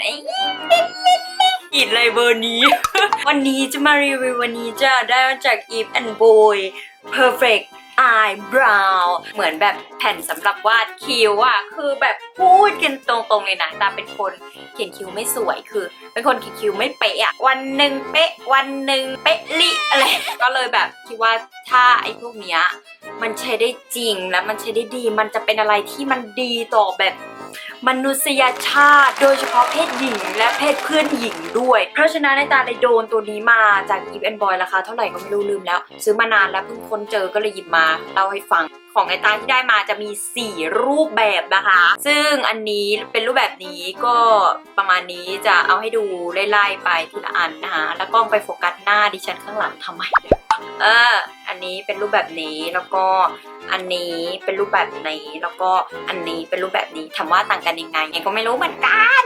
ไอ้อิดเลยเบอร์นี้ วันนี้จะมารีวิววันนี้จะได้มาจาก Eve and Boy Perfect Eyebrow เหมือนแบบแผ่นสำหรับวาดคิ้วอะคือแบบพูดกันตรงๆเลยนะตาเป็นคนเขียนคิ้วไม่สวยคือ เป็นคนเขียนคิ้วไม่เป๊ะอะวันหนึ่งเป๊ะ วันหนึ่งเป๊ะลิอะไรก็เลยแบบคิดว่าถ้าไอ้พวกเนี้ยมันใช้ได้จริงและมันใช้ได้ดี มันจะเป็นอะไรที่มันดีต่อแบบ มนุษยชาติ โดยเฉพาะเพศหญิงและเพศเพื่อนหญิงด้วย เพราะฉะนั้นในตาเลยโดนตัวนี้มาจาก Eve and Boy ราคาเท่าไหร่ก็ไม่รู้ลืมแล้ว ซื้อมานานแล้วเพิ่งค้นเจอก็เลยหยิบมาเล่าให้ฟังของในตาที่ได้มาจะมี 4 รูปแบบนะคะ ซึ่งอันนี้เป็นรูปแบบนี้ก็ประมาณนี้จะเอาให้ดูไล่ๆไปทีละอันนะคะ แล้วกล้องไปโฟกัสหน้าดิฉันข้างหลังทำไมเออ อันนี้เป็นรูปแบบนี้แล้วก็อันนี้เป็นรูปแบบนี้แล้วก็อันนี้เป็นรูปแบบนี้ถามว่าต่างกันยังไงยังก็ไม่รู้เหมือนกัน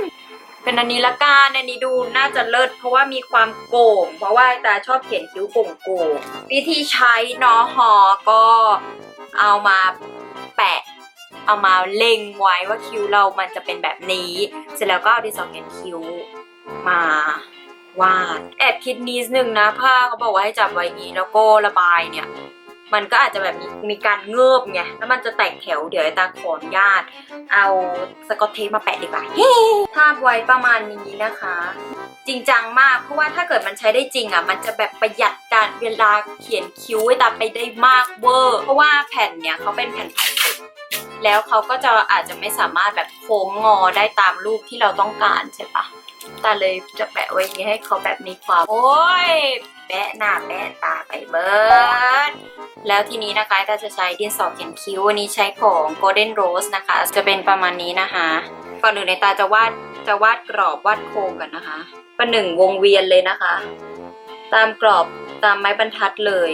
เป็นอันนี้ละกันอันนี้ดูน่าจะเลิศเพราะว่ามีความโก่ง เพราะว่าตาชอบเขียนคิ้วโก่งโก่งๆวิธีใช้นอหอก็เอามาแปะ เอามาเล็งไว้ว่าคิ้วเรามันจะเป็นแบบนี้ เสร็จแล้วก็เอาดินสอเขียนคิ้วมา วาด แอบคิดนิดนึงนะผ้าเขาบอกว่าให้จับไว้อย่างนี้แล้วก็ระบายเนี่ย มันก็อาจจะแบบมีมีการเงือบไงแล้วมันจะแตกแถวเดี๋ยวไอ้ตาขออนุญาต เอาสกอตเทปมาแปะดีกว่าเฮ้ภาพไว้ประมาณนี้นะคะ จริงจังมากเพราะว่าถ้าเกิดมันใช้ได้จริงอะมันจะแบบประหยัดการเวลาเขียนคิ้วไอ้ตาไปได้มากเวอร์เพราะว่าแผ่นเนี่ยเขาเป็นแผ่นพลาสติกแล้วเขาก็จะอาจจะไม่สามารถแบบโค้งงอได้ตามรูปที่เราต้องการใช่ปะ ตาเลยจะแปะไว้อย่างนี้ให้เขาแบบมีความ โอ้ย แปะหน้าแปะตาไปเบิร์ดแล้วทีนี้นะคะตาจะใช้ดินสอเขียนคิ้ววันนี้ใช้ของ Golden Rose นะคะ จะเป็นประมาณนี้นะคะ ก่อนอื่นในตาจะวาดจะวาดกรอบวาดโครงกันนะคะ ประหนึ่งวงเวียนเลยนะคะ ตามกรอบตามไม้บรรทัดเลย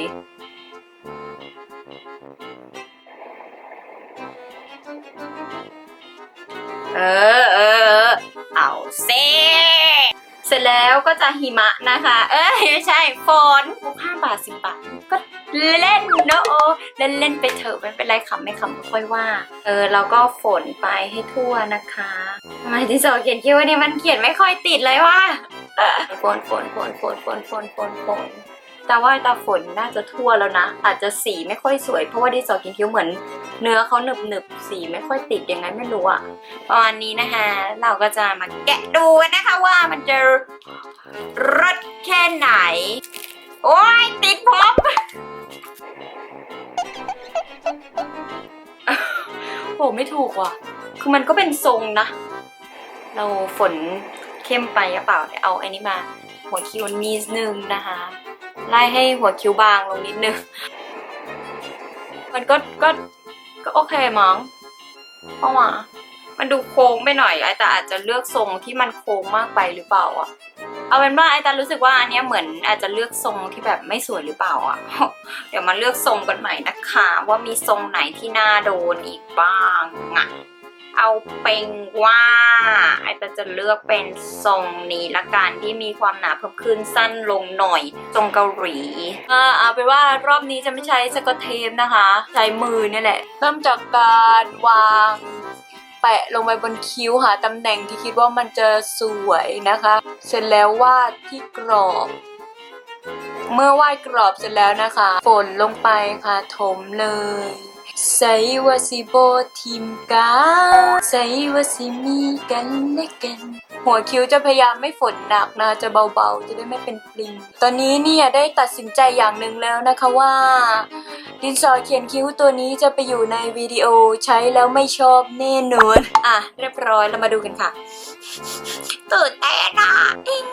เออเออ ซเสร็จแล้วก็จะหิมะนะคะ เอ้ยไม่ใช่ฝนมุกห้าบาทสิบบาท ก็เล่นเนอะโอเล่นเล่นไปเถอะไม่เป็นไรขำไม่ขำก็ค่อยว่า เออเราก็ฝนไปให้ทั่วนะคะทำไมที่สอเขียนคิ้วนี่มันเขียนไม่ค่อยติดเลยว่ะฝนฝนฝนฝนฝนฝนฝนฝนแต่ว่าตาฝนน่าจะทั่วแล้วนะ อาจจะสีไม่ค่อยสวยเพราะว่าดินสอเขียนคิ้วเหมือน เนื้อเขาหนึบหนึบๆสีไม่ค่อยติดยังไงไม่รู้อะประมาณนี้นะคะ เราก็จะมาแกะดูนะคะว่ามันจะรสแค่ไหน โอ้ยติดผมโอ้ไม่ถูกว่ะ คือมันก็เป็นทรงนะ เราฝนเข้มไปหรือเปล่าเดี๋ยวเอาอันนี้มา หัวคิ้วนิดนึงนะคะไล่ให้หัวคิ้วบางลงนิดนึง มันก็ก็ ก็โอเคมั้งเพราะว่ามันดูโค้งไปหน่อยไอตาอาจจะเลือกทรงที่มันโค้งมากไปหรือเปล่าอะเอาเป็นว่าไอตารู้สึกว่าอันนี้เหมือนอาจจะเลือกทรงที่แบบไม่สวยหรือเปล่าอะเดี๋ยวมาเลือกทรงกันใหม่นะคะ ว่ามีทรงไหนที่น่าโดนอีกบ้างอะ เอาเป็นว่าไอแต่จะเลือกเป็นทรงนี้ละกันที่มีความหนาเพิ่มขึ้นสั้นลงหน่อย ทรงเกาหลีเออเอาเป็นว่ารอบนี้จะไม่ใช้สกอตเทปนะคะ ใช้มือเนี่ยแหละ เริ่มจากการวางแปะลงไปบนคิ้วหาตำแหน่งที่คิดว่ามันจะสวยนะคะ เสร็จแล้ววาดที่กรอบ เมื่อวาดกรอบเสร็จแล้วนะคะ ฝนลงไปค่ะถมเลย ใส่ว่าสิโบทิมกันใส่ว่าสิมีกันและกัน หัวคิ้วจะพยายามไม่ฝนหนักนะจะเบาๆ จะได้ไม่เป็นปลิง ตอนนี้เนี่ยได้ตัดสินใจอย่างหนึ่งแล้วนะคะว่า ดินสอเขียนคิ้วตัวนี้จะไปอยู่ในวิดีโอใช้แล้วไม่ชอบแน่นอนอะ เรียบร้อยเรามาดูกันค่ะตื่นเต้นอะอิ๊ง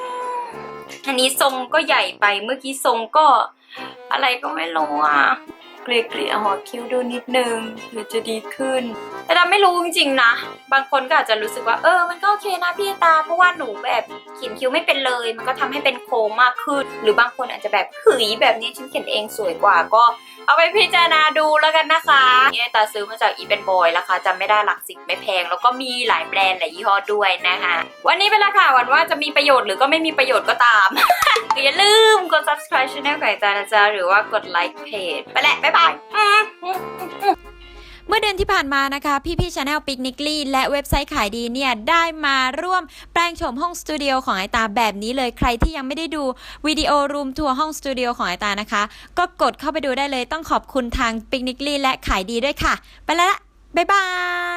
อันนี้ทรงก็ใหญ่ไปเมื่อกี้ทรงก็อะไรก็ไม่รู้อะเกลี่ยเกลี่ยๆหัวคิ้วดูนิดนึงเผื่อจะดีขึ้น แต่ตาไม่รู้จริงๆนะ บางคนก็อาจจะรู้สึกว่า เออ มันก็โอเคนะพี่ตา เพราะว่าหนูแบบเขียนคิ้วไม่เป็นเลย มันก็ทำให้เป็นโค้งมากขึ้น หรือบางคนอาจจะแบบหืยแบบนี้ฉันเขียนเองสวยกว่า ก็เอาไปพิจารณาดูแล้วกันนะคะนี่ตาซื้อมาจากอีเป็นบอยราคาจำไม่ได้หลักสิบไม่แพง แล้วก็มีหลายแบรนด์หลายยี่ห้อด้วยนะคะ วันนี้เป็นราคาหวันว่าจะมีประโยชน์หรือก็ไม่มีประโยชน์ก็ตามอย่าลืมกด subscribe channel ไก่จานะจ๊ะหรือว่ากดไลค์เพจไปแหละบ๊ายบายเมื่อเดือนที่ผ่านมานะคะ พี่พี่ชาแนลปิกนิกลี่และเว็บไซต์ขายดีเนี่ย ได้มาร่วมแปลงโฉมห้องสตูดิโอของไอตาแบบนี้เลยใครที่ยังไม่ได้ดูวิดีโอรูมทัวร์ห้องสตูดิโอของไอตานะคะ ก็กดเข้าไปดูได้เลยต้องขอบคุณทางปิกนิกลี่และขายดีด้วยค่ะ ไปแล้วละบ๊ายบาย